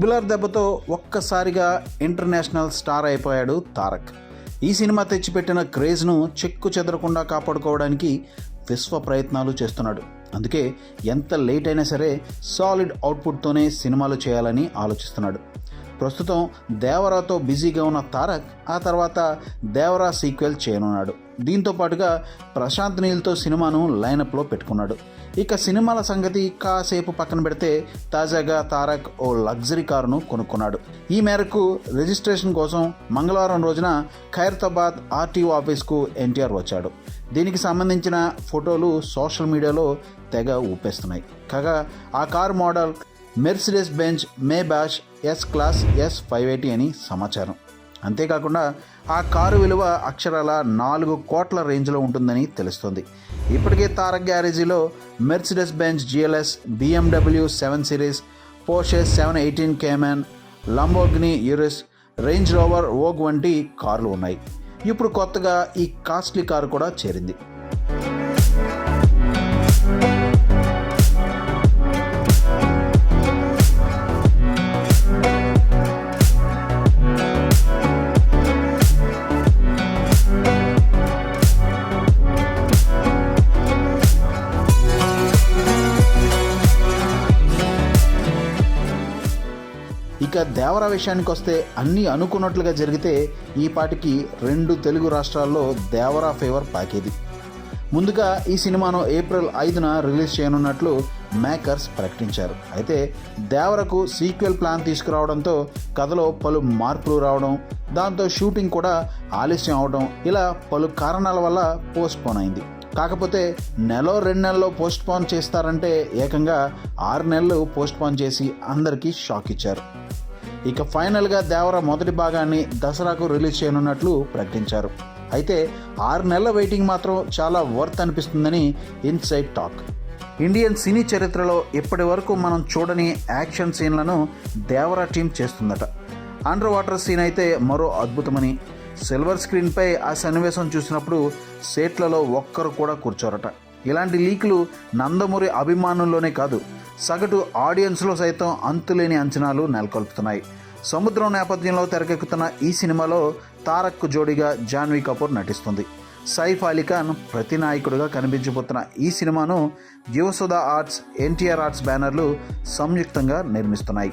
Oscar దెబ్బతో ఒక్కసారిగా international star అయిపోయాడు తారక్. ఈ సినిమా తెచ్చిపెట్టిన క్రేజ్ను చెక్కు చెదరకుండా కాపాడుకోవడానికి విశ్వ ప్రయత్నాలు చేస్తున్నాడు. అందుకే ఎంత లేట్ అయినా సరే సాలిడ్ అవుట్పుట్తోనే సినిమాలు చేయాలని ఆలోచిస్తున్నాడు. ప్రస్తుతం దేవరాతో బిజీగా ఉన్న తారక్ ఆ తర్వాత దేవరా సీక్వెల్ చేయనున్నాడు. దీంతో పాటుగా ప్రశాంత్ నీల్తో సినిమాను లైనప్లో పెట్టుకున్నాడు. ఇక సినిమాల సంగతి కాసేపు పక్కన పెడితే తాజాగా తారక్ ఓ లగ్జరీ కారును కొనుక్కున్నాడు. ఈ మేరకు రిజిస్ట్రేషన్ కోసం మంగళవారం రోజున ఖైరతాబాద్ ఆర్టీఓ ఆఫీస్కు ఎన్టీఆర్ వచ్చాడు. దీనికి సంబంధించిన ఫోటోలు సోషల్ మీడియాలో తెగ ఊపేస్తున్నాయి. కాగా ఆ car model Mercedes Benz Maybach S class S five eighty అని సమాచారం. అంతేకాకుండా ఆ కారు విలువ అక్షరాల నాలుగు కోట్ల రేంజ్లో ఉంటుందని తెలుస్తుంది. ఇప్పటికే Tarak గ్యారేజీలో Mercedes Benz GLS BMW seven series Porsche seven eighteen Cayman Lamborghini Urus Range Rover Vogue వంటి కార్లు ఉన్నాయి. ఇప్పుడు కొత్తగా ఈ కాస్ట్లీ కారు కూడా చేరింది. ఇక దేవర విషయానికి వస్తే అన్నీ అనుకున్నట్లుగా జరిగితే ఈ పాటికి రెండు తెలుగు రాష్ట్రాల్లో దేవరా ఫేవర్ పాకేది. ముందుగా ఈ సినిమాను ఏప్రిల్ ఐదున రిలీజ్ చేయనున్నట్లు మేకర్స్ ప్రకటించారు. అయితే దేవరకు సీక్వెల్ ప్లాన్ తీసుకురావడంతో కథలో పలు మార్పులు రావడం దాంతో షూటింగ్ కూడా ఆలస్యం అవడం ఇలా పలు కారణాల వల్ల పోస్ట్ పోన్ అయింది. కాకపోతే నెల రెండు నెలల్లో పోస్ట్ పోన్ చేస్తారంటే ఏకంగా ఆరు నెలలు పోస్ట్ పోన్ చేసి అందరికీ షాక్ ఇచ్చారు. ఇక ఫైనల్గా దేవర మొదటి భాగాన్ని దసరాకు రిలీజ్ చేయనున్నట్లు ప్రకటించారు. అయితే ఆరు నెలల వెయిటింగ్ మాత్రం చాలా వర్త్ అనిపిస్తుందని ఇన్సైడ్ టాక్. ఇండియన్ సినీ చరిత్రలో ఇప్పటి వరకు మనం చూడని యాక్షన్ సీన్లను దేవరా టీం చేస్తుందట. అండర్ వాటర్ సీన్ అయితే మరో అద్భుతమని సిల్వర్ స్క్రీన్పై ఆ సన్నివేశం చూసినప్పుడు సేట్లలో ఒక్కరు కూడా కూర్చోరట. ఇలాంటి లీకులు నందమూరి అభిమానుల్లోనే కాదు సగటు ఆడియన్స్లో సైతం అంతులేని అంచనాలు నెలకొల్పుతున్నాయి. సముద్రం నేపథ్యంలో తెరకెక్కుతున్న ఈ సినిమాలో తారక్కు జోడిగా జాన్వీ కపూర్ నటిస్తుంది. సైఫ్ అలీ ఖాన్ ప్రతి నాయకుడిగా కనిపించబోతున్న ఈ సినిమాను యువసుధ ఆర్ట్స్ ఎన్టీఆర్ ఆర్ట్స్ బ్యానర్లు సంయుక్తంగా నిర్మిస్తున్నాయి.